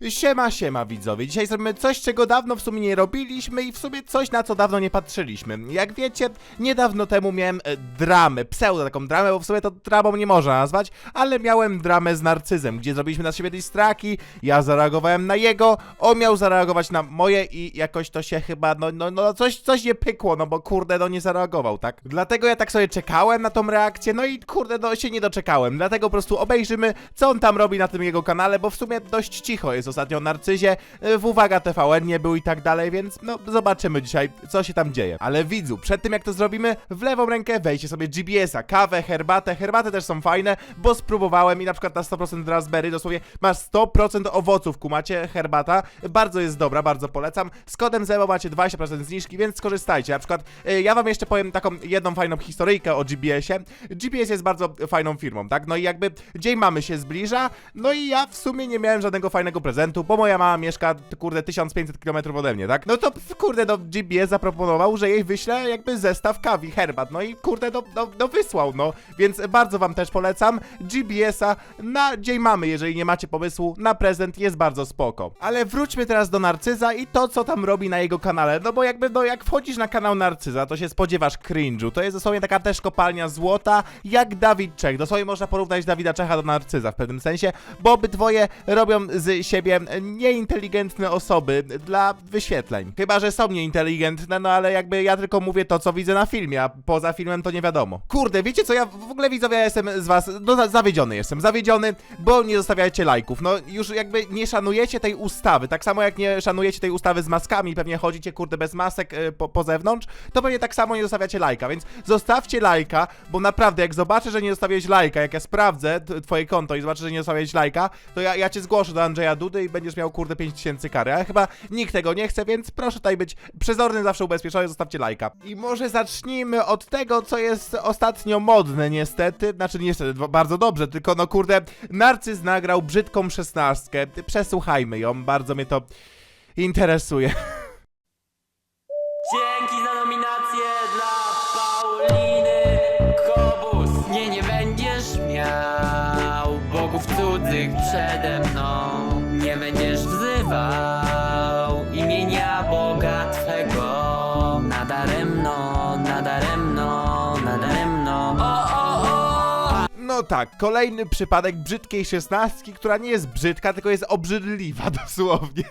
Siema, siema widzowie. Dzisiaj zrobimy coś, czego dawno w sumie nie robiliśmy i w sumie coś, na co dawno nie patrzyliśmy. Jak wiecie, niedawno temu miałem e, dramę, pseudo taką dramę, bo w sumie to dramą nie można nazwać, ale miałem dramę z narcyzem, gdzie zrobiliśmy na siebie distraki, ja zareagowałem na jego, on miał zareagować na moje i jakoś to się chyba, no, no, no coś, coś nie pykło, no bo kurde, no nie zareagował, tak? Dlatego ja tak sobie czekałem na tą reakcję, no i kurde, no się nie doczekałem, dlatego po prostu obejrzymy, co on tam robi na tym jego kanale, bo w sumie dość cicho jest ostatnio o Narcyzie, y, w Uwaga TVN nie był i tak dalej, więc no zobaczymy dzisiaj, co się tam dzieje. Ale widzu, przed tym jak to zrobimy, w lewą rękę wejdźcie sobie GBS-a, kawę, herbatę, herbaty też są fajne, bo spróbowałem i na przykład na 100% raspberry, dosłownie masz 100% owoców, kumacie, herbata, bardzo jest dobra, bardzo polecam. Z kodem ZEMO macie 20% zniżki, więc skorzystajcie. Na przykład y, ja wam jeszcze powiem taką jedną fajną historyjkę o GBS-ie. GPS jest bardzo fajną firmą, tak? No i jakby dzień mamy się zbliża, no i ja w sumie nie miałem żadnego fajnego prezentu, bo moja mama mieszka, kurde, 1500 km ode mnie, tak? No to, kurde, no GPS zaproponował, że jej wyślę jakby zestaw kawi, herbat, no i kurde, no, no, no wysłał, no. Więc bardzo wam też polecam GBS-a na dzień mamy, jeżeli nie macie pomysłu na prezent, jest bardzo spoko. Ale wróćmy teraz do Narcyza i to, co tam robi na jego kanale, no bo jakby, no jak wchodzisz na kanał Narcyza, to się spodziewasz cringe'u, to jest dosłownie taka też kopalnia złota, jak Dawid Czech, dosłownie można porównać Dawida Czecha do Narcyza w pewnym sensie, bo obydwoje robią z siebie nieinteligentne osoby dla wyświetleń. Chyba, że są nieinteligentne, no ale jakby ja tylko mówię to, co widzę na filmie, a poza filmem to nie wiadomo. Kurde, wiecie co, ja w ogóle widzowie, ja jestem z was, no za- zawiedziony jestem, zawiedziony, bo nie zostawiacie lajków. No już jakby nie szanujecie tej ustawy, tak samo jak nie szanujecie tej ustawy z maskami, pewnie chodzicie kurde bez masek y, po, po zewnątrz, to pewnie tak samo nie zostawiacie lajka, więc zostawcie lajka, bo naprawdę jak zobaczę, że nie zostawiłeś lajka, jak ja sprawdzę twoje konto i zobaczę, że nie zostawiłeś lajka, to ja, ja cię zgłoszę do Andrzeja Dudy i będziesz miał kurde 5000 kary, ale chyba nikt tego nie chce, więc proszę tutaj być przezorny, zawsze ubezpieczony, zostawcie lajka. I może zacznijmy od tego, co jest ostatnio modne niestety, znaczy niestety, bardzo dobrze, tylko no kurde, Narcyz nagrał brzydką szesnastkę, przesłuchajmy ją, bardzo mnie to interesuje. wzywał imienia Boga Twego. No tak, kolejny przypadek brzydkiej szesnastki, która nie jest brzydka, tylko jest obrzydliwa dosłownie.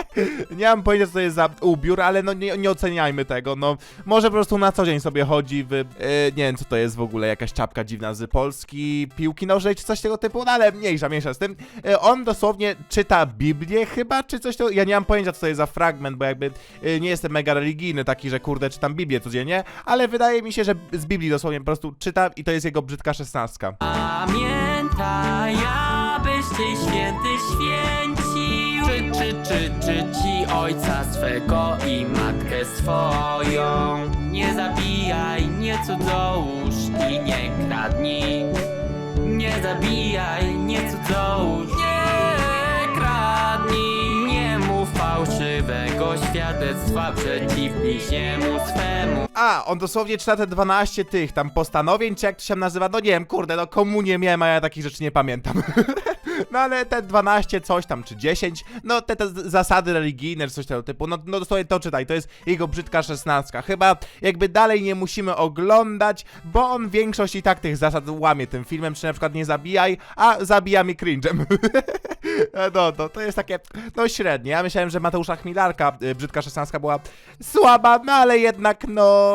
nie mam pojęcia, co to jest za ubiór, ale no nie, nie oceniajmy tego, no. Może po prostu na co dzień sobie chodzi w... e, nie wiem, co to jest w ogóle, jakaś czapka dziwna z Polski, piłki nożnej czy coś tego typu, no ale mniejsza, mniejsza z tym. E, on dosłownie czyta Biblię chyba, czy coś to... Ja nie mam pojęcia, co to jest za fragment, bo jakby e, nie jestem mega religijny taki, że kurde, czytam Biblię codziennie, ale wydaje mi się, że z Biblii dosłownie po prostu czyta i to jest jego brzydka szesnastka. Pamiętaj, abyś ty święty święcił. Czy, czy, czy, czy ci ojca swego i matkę swoją? Nie zabijaj, nie cudzołóż i nie kradnij. Nie zabijaj, nie cudzołóż, nie kradnij. Nie mów fałszywego świadectwa przeciw bliźniemu swemu A, on dosłownie czyta te 12 tych tam postanowień, czy jak to się nazywa, no nie wiem, kurde, no komunię miałem, a ja takich rzeczy nie pamiętam. no ale te 12 coś tam, czy 10, no te, te zasady religijne, czy coś tego typu, no, no dosłownie to czytaj, to jest jego brzydka szesnastka. Chyba jakby dalej nie musimy oglądać, bo on większość i tak tych zasad łamie tym filmem, czy na przykład nie zabijaj, a zabija mi cringe'em. No, no, to jest takie, no średnie. Ja myślałem, że Mateusza Chmilarka, y, brzydka szesnastka była słaba, no ale jednak, no,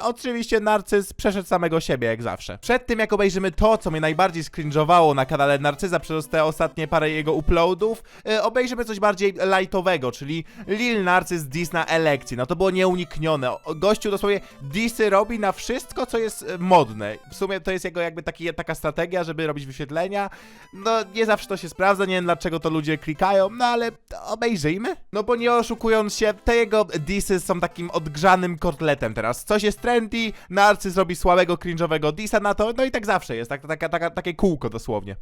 oczywiście Narcyz przeszedł samego siebie, jak zawsze. Przed tym, jak obejrzymy to, co mnie najbardziej skrinżowało na kanale Narcyza przez te ostatnie parę jego uploadów, y, obejrzymy coś bardziej lightowego, czyli Lil Narcyz diss na elekcji. No to było nieuniknione. Gościu dosłownie dissy robi na wszystko, co jest y, modne. W sumie to jest jego jakby taki, taka strategia, żeby robić wyświetlenia. No, nie zawsze to się sprawdza, nie wiem dlaczego to ludzie klikają, no ale obejrzyjmy. No bo nie oszukując się, te jego dissy są takim odgrzanym kotletem teraz. Coś jest trendy, Narcyz robi słabego, cringe'owego dissa na to, no i tak zawsze jest, tak, taka, taka, takie kółko dosłownie.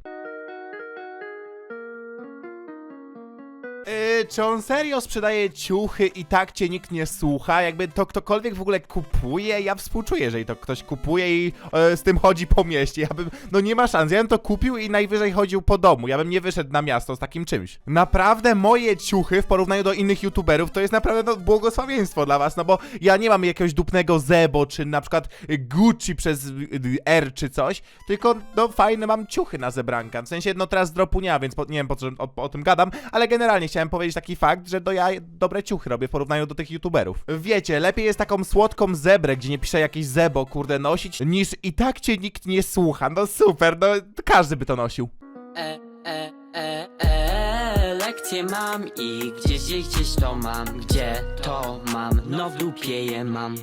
Czy on serio sprzedaje ciuchy i tak cię nikt nie słucha? Jakby to ktokolwiek w ogóle kupuje? Ja współczuję, jeżeli to ktoś kupuje i e, z tym chodzi po mieście. Ja bym, no nie ma szans, ja bym to kupił i najwyżej chodził po domu. Ja bym nie wyszedł na miasto z takim czymś. Naprawdę moje ciuchy w porównaniu do innych youtuberów to jest naprawdę no, błogosławieństwo dla was, no bo ja nie mam jakiegoś dupnego Zebo, czy na przykład Gucci przez y, R czy coś, tylko no fajne mam ciuchy na zebranka. W sensie, no teraz dropu nie ma, więc po, nie wiem po co o, o tym gadam, ale generalnie chciałem powiedzieć taki fakt, że do ja dobre ciuchy robię w porównaniu do tych youtuberów. Wiecie, lepiej jest taką słodką zebrę, gdzie nie pisze jakieś zebo, kurde, nosić, niż i tak cię nikt nie słucha. No super, no każdy by to nosił. E, e, e, e, lekcje mam i gdzieś, gdzieś, gdzieś to mam, gdzie to mam, no w dupie je mam.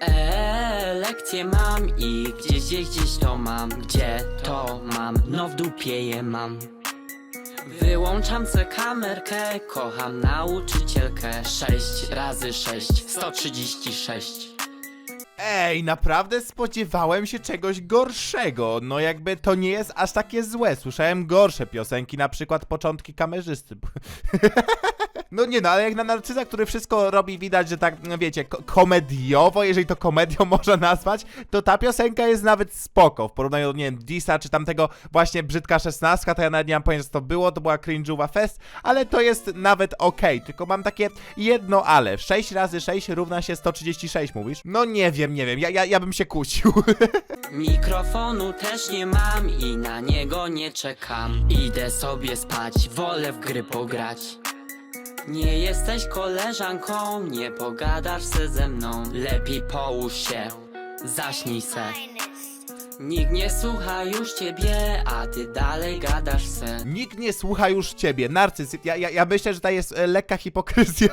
E, lekcje mam i gdzieś, gdzieś, gdzieś to mam, gdzie to mam, no w dupie je mam. Wyłączam se kamerkę, kocham nauczycielkę 6 razy 6, 136 Ej, naprawdę spodziewałem się czegoś gorszego. No jakby to nie jest aż takie złe. Słyszałem gorsze piosenki, na przykład początki kamerzysty. No nie no, ale jak na narcyza, który wszystko robi, widać, że tak, no wiecie, ko- komediowo, jeżeli to komedią można nazwać, to ta piosenka jest nawet spoko. W porównaniu do, nie wiem, Disa czy tamtego właśnie Brzydka 16, to ja nawet nie mam pojęcia, co to było, to była cringe'owa fest, ale to jest nawet okej, tylko mam takie jedno ale. 6 razy 6 równa się 136, mówisz? No nie wiem, nie wiem, ja, ja, ja bym się kusił. Mikrofonu też nie mam i na niego nie czekam Idę sobie spać, wolę w gry pograć Nie jesteś koleżanką, nie pogadasz se ze mną. Lepiej połóż się, zaśnij se Nikt nie słucha już ciebie, a ty dalej gadasz se Nikt nie słucha już ciebie, narcyz. Ja, ja, ja myślę, że to jest e, lekka hipokryzja.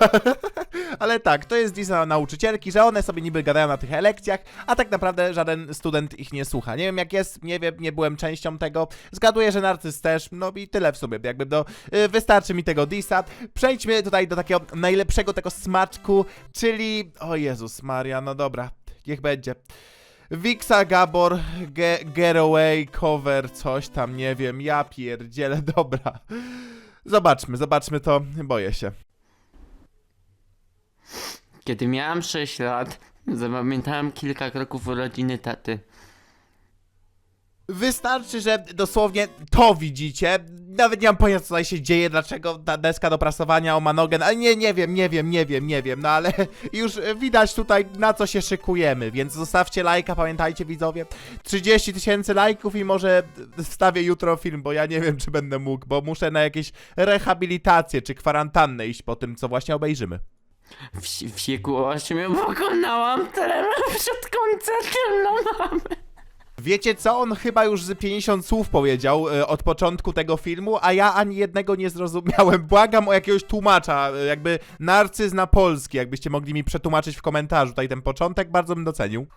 Ale tak, to jest Disa nauczycielki, że one sobie niby gadają na tych lekcjach, a tak naprawdę żaden student ich nie słucha. Nie wiem jak jest, nie wiem, nie byłem częścią tego. Zgaduję, że narcyz też, no i tyle w sobie. Jakby do, y, wystarczy mi tego Disa. Przejdźmy tutaj do takiego najlepszego tego smaczku, czyli... O Jezus Maria, no dobra, niech będzie. Wixa Gabor, ge, Getaway, Cover, coś tam, nie wiem, ja pierdzielę, dobra. Zobaczmy, zobaczmy to, boję się. Kiedy miałem 6 lat, zapamiętałem kilka kroków urodziny taty Wystarczy, że dosłownie to widzicie. Nawet nie mam pojęcia, co tutaj się dzieje, dlaczego ta deska do prasowania o Manogen, ale nie, nie wiem, nie wiem, nie wiem, nie wiem, no ale już widać tutaj, na co się szykujemy, więc zostawcie lajka, pamiętajcie widzowie, 30 tysięcy lajków i może wstawię jutro film, bo ja nie wiem, czy będę mógł, bo muszę na jakieś rehabilitację czy kwarantannę iść po tym, co właśnie obejrzymy. W, w wieku 8 pokonałam teren przed koncertem no mamy Wiecie co? On chyba już z 50 słów powiedział e, od początku tego filmu, a ja ani jednego nie zrozumiałem. Błagam o jakiegoś tłumacza, e, jakby narcyz na polski, jakbyście mogli mi przetłumaczyć w komentarzu tutaj ten początek, bardzo bym docenił.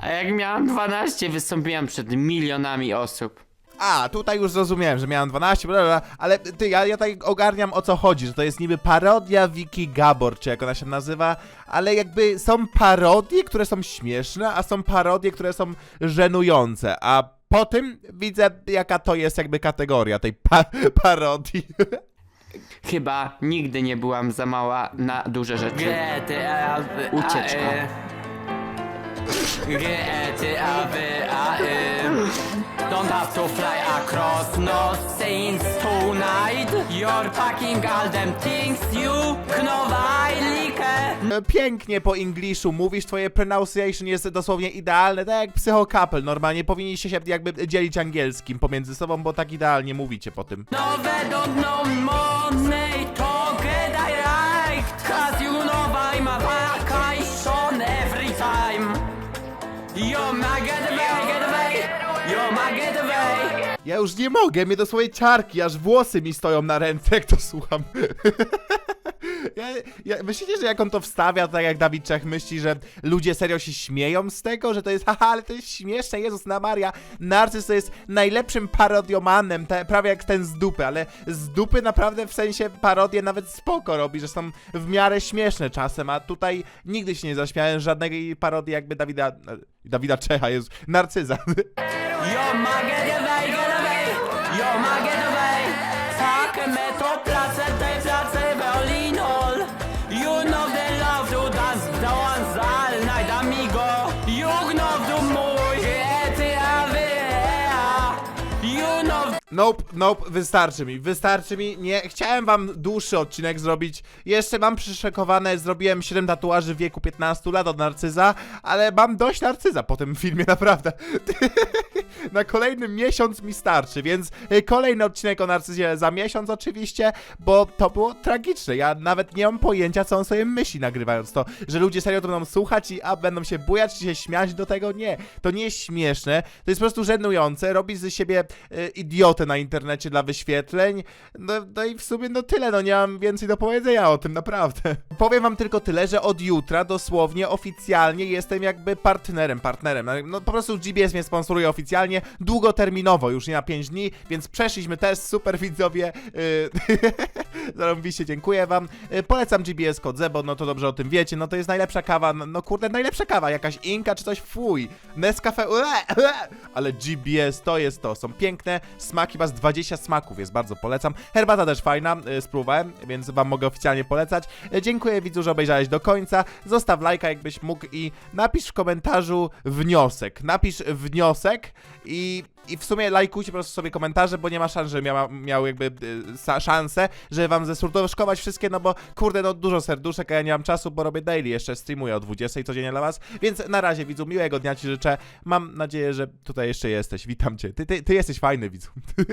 A jak miałam 12, wystąpiłam przed milionami osób. A, tutaj już zrozumiałem, że miałem 12, bla, bla, bla, ale ty, ja, ja tutaj ogarniam o co chodzi, że to jest niby parodia Wiki Gabor, czy jak ona się nazywa, ale jakby są parodie, które są śmieszne, a są parodie, które są żenujące, a po tym widzę, jaka to jest jakby kategoria tej pa parodii. Chyba nigdy nie byłam za mała na duże rzeczy. Ucieczka. Don't have to fly across no saints tonight. You're packing all them things you knowajlikę Pięknie po ingliszu mówisz, twoje pronunciation jest dosłownie idealne, tak jak psychokapel, normalnie powinniście się jakby dzielić angielskim pomiędzy sobą, bo tak idealnie mówicie po tym. Nowe don't know money to już nie mogę, mnie dosłownie ciarki, aż włosy mi stoją na ręce, jak to słucham. Ja, ja, myślicie, że jak on to wstawia, tak jak Dawid Czech myśli, że ludzie serio się śmieją z tego, że to jest haha, ale to jest śmieszne, Jezus na Maria. Narcyz to jest najlepszym parodiomanem, te, prawie jak ten z dupy, ale z dupy naprawdę w sensie parodie nawet spoko robi, że są w miarę śmieszne czasem, a tutaj nigdy się nie zaśmiałem żadnej parodii jakby Dawida, Dawida Czecha, jest Narcyza. Getaway You're my getaway. Fuck me to Nope, nope, wystarczy mi, wystarczy mi. Nie, chciałem wam dłuższy odcinek zrobić. Jeszcze mam przyszykowane, zrobiłem 7 tatuaży w wieku 15 lat od narcyza, ale mam dość narcyza po tym filmie, naprawdę. Na kolejny miesiąc mi starczy, więc y, kolejny odcinek o narcyzie za miesiąc oczywiście, bo to było tragiczne. Ja nawet nie mam pojęcia, co on sobie myśli nagrywając to, że ludzie serio to będą słuchać i a będą się bujać czy się śmiać do tego. Nie, to nie jest śmieszne, to jest po prostu żenujące, robi z siebie y, idiotę na internecie dla wyświetleń. No, no i w sumie no tyle, no nie mam więcej do powiedzenia o tym, naprawdę. Powiem wam tylko tyle, że od jutra dosłownie oficjalnie jestem jakby partnerem, partnerem. No po prostu GBS mnie sponsoruje oficjalnie, długoterminowo, już nie na 5 dni, więc przeszliśmy test, super widzowie. Yy, Zarobiście dziękuję wam. Yy, polecam GBS kod Zebo, no to dobrze o tym wiecie, no to jest najlepsza kawa, no, kurde, najlepsza kawa, jakaś Inka czy coś, fuj. Nescafe, ue, ue. ale GBS to jest to, są piękne smaki, z 20 smaków jest, bardzo polecam. Herbata też fajna, yy, spróbowałem, więc wam mogę oficjalnie polecać. Yy, dziękuję widzu, że obejrzałeś do końca. Zostaw lajka, jakbyś mógł i napisz w komentarzu wniosek. Napisz wniosek i, i w sumie lajkujcie po prostu sobie komentarze, bo nie ma szans, że miała, miał jakby y, szansę, że wam zesurtować wszystkie, no bo kurde, no dużo serduszek, a ja nie mam czasu, bo robię daily, jeszcze streamuję o 20 codziennie dla was, więc na razie widzu, miłego dnia ci życzę, mam nadzieję, że tutaj jeszcze jesteś, witam cię, ty, ty, ty jesteś fajny widzu.